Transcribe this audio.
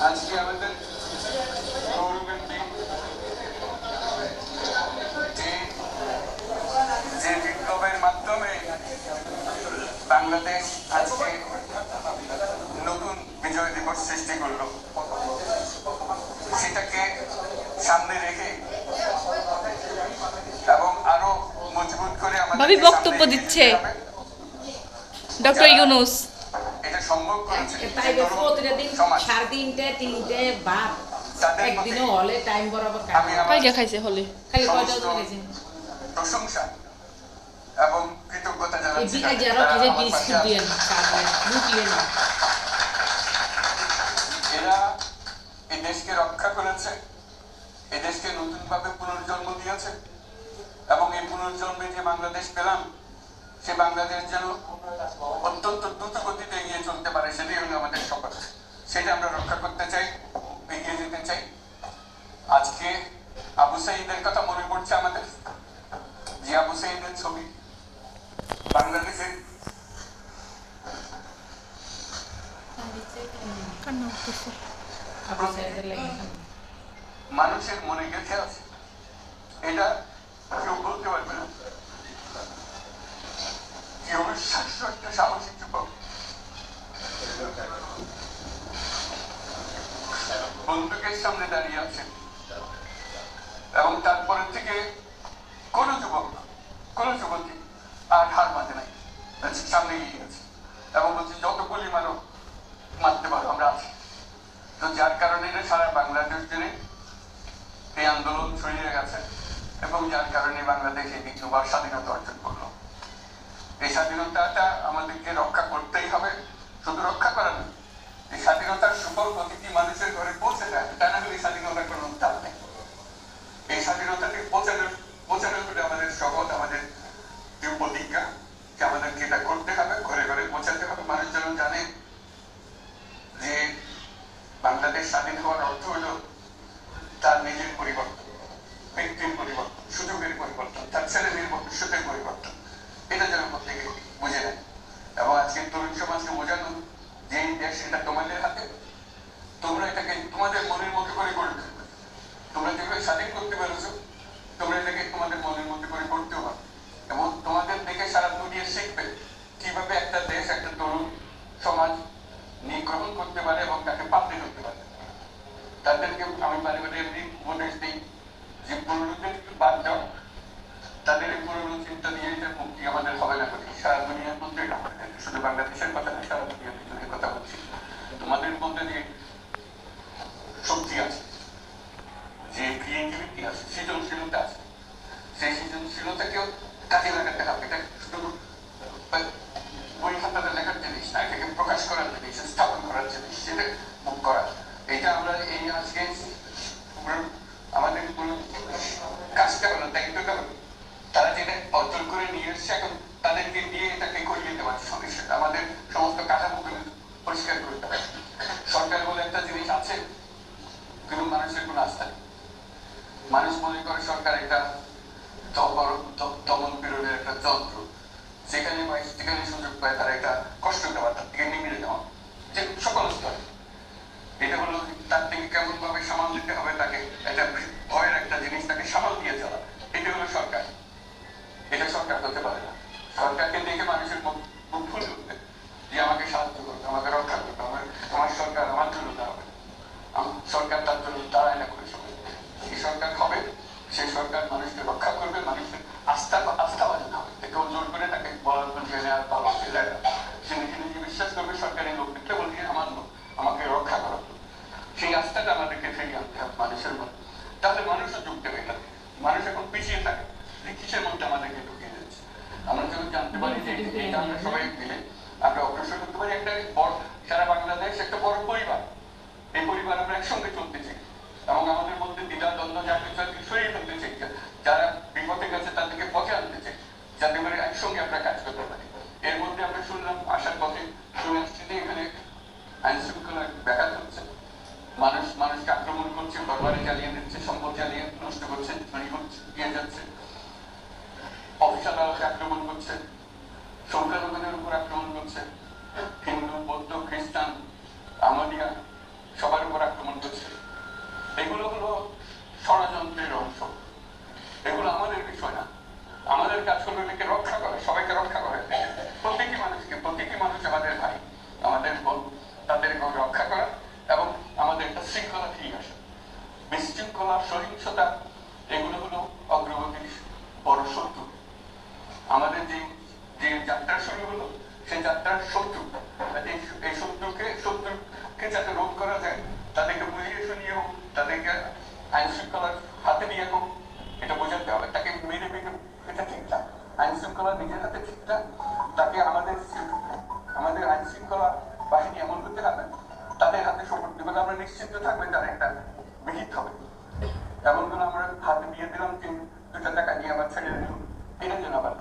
আজকে আমাদের গৌরবের দিন যে- যে বিপ্লবের মাধ্যমে বাংলাদেশ আজকে নতুন বিজয় দিবস সৃষ্টি করল। সেটাকে সামনে রেখে এবং আরও মজবুত করে আমাদের বক্তব্য দিচ্ছে। ডক্টর ইউনুস। সম্ভব করেছে প্রতিটা দিন সাড়ে তিনটে একদিনও হলে টাইম বরাবর কালকে খাইছে হলে। খালি কয়টা প্রশংসা এবং কৃতজ্ঞতা জানাচ্ছি। যারা খেয়ে আমার বিস্কুট দিয়ে। না না? এরা এই দেশকে রক্ষা করেছে এই দেশকে নতুন ভাবে পুনর্জন্ম দিয়েছে এবং এই পুনর্জন্মে যে বাংলাদেশ পেলাম সে বাংলাদেশ যেন অত্যন্ত দ্রুত গতিতে এগিয়ে চলতে পারে, সেটাই হলো আমাদের শপথ। সেটা আমরা রক্ষা করতে চাই, এগিয়ে যেতে চাই। আজকে আবু সাইদের কথা মনে পড়ছে আমাদের, যে আবু সাইদের ছবি বাংলাদেশের মানুষের মনে গেঁথে আছে। এটা কেউ বলতে পারবে না। অবিশ্বাস্য একটা সাহসী যুবক বন্দুকের সামনে দাঁড়িয়ে আছেন এবং তারপরে থেকে কোন যুবক কোন যুবতী আর হার মাঝে নাই। সামনে গিয়ে গেছে এবং বলছে, যত গুলি মারো, মারতে পারো, আমরা আছি। তো যার কারণে সারা বাংলাদেশ জুড়ে এই আন্দোলন ছড়িয়ে গেছে। এবং যার কারণে বাংলাদেশ এই দ্বিতীয়বার স্বাধীনতা অর্জন এই স্বাধীনতাটা আমাদেরকে রক্ষা করতেই হবে। শুধু রক্ষা করা নয় এই স্বাধীনতার সুফল প্রতিটি মানুষের ঘরে পৌঁছে যায়, তা না হলে স্বাধীনতার কোনো দাম নেই। এই স্বাধীনতাকে পৌঁছানোর পৌঁছানোর করে আমাদের শপথ, আমাদের যে প্রতিজ্ঞা, যে আমাদেরকে এটা করতে হবে, ঘরে ঘরে পৌঁছাতে হবে। মানুষ যেন জানে যে বাংলাদেশ স্বাধীন হওয়ার অর্থ হলো তার নিজের পরিবর্তন ব্যক্তির পরিবর্তন সুযোগের পরিবর্তন তার ছেলে মেয়ের ভবিষ্যতের পরিবর্তন এটা যেন প্রত্যেকে বুঝে নেয় এবং আজকে তরুণ সমাজকে বোঝানো যে এই দেশ এটা তোমাদের হাতে তোমরা এটাকে তোমাদের মনের মতো করে গড়ে তুলবে তোমরা যেভাবে স্বাধীন করতে পেরেছ তোমরা এটাকে তোমাদের মনের মতো করে করতেও পারো এবং তোমাদের দেখে সারা দুনিয়া শিখবে কীভাবে একটা দেশ একটা তরুণ সমাজ নিয়ে গ্রহণ করতে পারে এবং তাকে পাল্টে করতে পারে তাদেরকে আমি বারে বারে এমনি উপদেশ দিই যে পুরনোদের বাদ দাও। তাদের পুরনো চিন্তা দিয়ে এটা মুক্তি আমাদের হবে না করি সারা দুনিয়ার মধ্যে। শুধু বাংলাদেশের কথা না, সারা দুনিয়ার ভিতরে কথা বলছি। তোমাদের মধ্যে যে শক্তি আছে, যে ক্রিয়েটিভিটি আছে, সৃজনশীলতা আছে, সেই সৃজনশীলতাকেও কাজে লাগাতে হবে। এটা শুধু বই খাতাতে লেখার জিনিস না এটাকে প্রকাশ করার জিনিস স্থাপন করার জিনিস সেটা মুখ করা এটা আমরা এই আজকে পুরো- আমাদের পুরো হলো দায়িত্বটা হলো তারা যেটা অর্জন করে নিয়ে এসছে, এখন তাদেরকে দিয়ে এটাকে করিয়ে সাথে আমাদের সমস্ত কাঠামোগুলো পরিষ্কার করতে হবে সরকার বলে একটা জিনিস আছে কিন্তু মানুষের কোনো আস্থা নেই। মানুষ মনে করে সরকার একটা দমন পীড়নের একটা যন্ত্র। যেখানে যেখানে সুযোগ পায় তারা এটা কষ্ট এটা সরকার হতে পারে না। সরকারকে দেখে মানুষের মুখ ফুলে উঠবে যে আমাকে সাহায্য করবে আমাকে রক্ষা করবে আমার আমার সরকার আমার জন্য দাঁড়াবে সরকার তার জন্য দাঁড়ায় না করে সবাই। সরকার হবে, সেই সরকার মানুষকে রক্ষা করবে মানুষের আস্থা আস্থা বাজানো হবে কেউ জোর করে তাকে বলার জন্য জেনে আর ভালো হতে যায় না সে নিজে নিজে বিশ্বাস করবে সরকারি লোক দেখতে বলছে আমার লোক আমাকে রক্ষা করা সেই আস্থাটা আমাদেরকে ফিরিয়ে আনতে হবে মানুষের মধ্যে তাহলে মানুষও যোগ দেবে এটাতে মানুষ এখন পিছিয়ে থাকে যে কিসের মধ্যে আমাদেরকে ঢুকিয়ে দিচ্ছে আমরা যখন জানতে পারি যে এইটা আমরা সবাই মিলে আমরা অগ্রসর করতে পারি। একটা বড় সারা বাংলাদেশ, একটা বড় পরিবার। এই পরিবার আমরা একসঙ্গে চলতে চাই। এবং আমাদের মধ্যে দ্বিধা, দ্বন্দ্ব, যা কিছু আছে সরিয়ে ফেলতে চাই। যারা বিপদে গেছে তাদেরকে পথে আনতে চাই, যাতে করে একসঙ্গে আমরা কাজ করতে পারি। এর মধ্যে আমরা শুনলাম আসার পথে শুনে আসছি যে এখানে আইন শৃঙ্খলা ব্যাঘাত হচ্ছে। মানুষ, মানুষকে আক্রমণ করছে, ঘরবাড়ি জ্বালিয়ে দিচ্ছে, সম্পদ জ্বালিয়ে নষ্ট করছে চুরি করছে দিয়ে যাচ্ছে। অফিস আদালতে আক্রমণ করছে। উপর আক্রমণ করছে হিন্দু বৌদ্ধ খ্রিস্টান বাহিনী এমন করতে থাকবেন তাদের হাতে সম্পর্ক দেবেন আমরা নিশ্চিন্ত থাকবেন তারা একটা বিহিত হবে। এমন করে আমরা হাতে দিয়ে দিলাম যে দুটা টাকা নিয়ে আবার ছেড়ে দিলাম। এটার জন্য আবার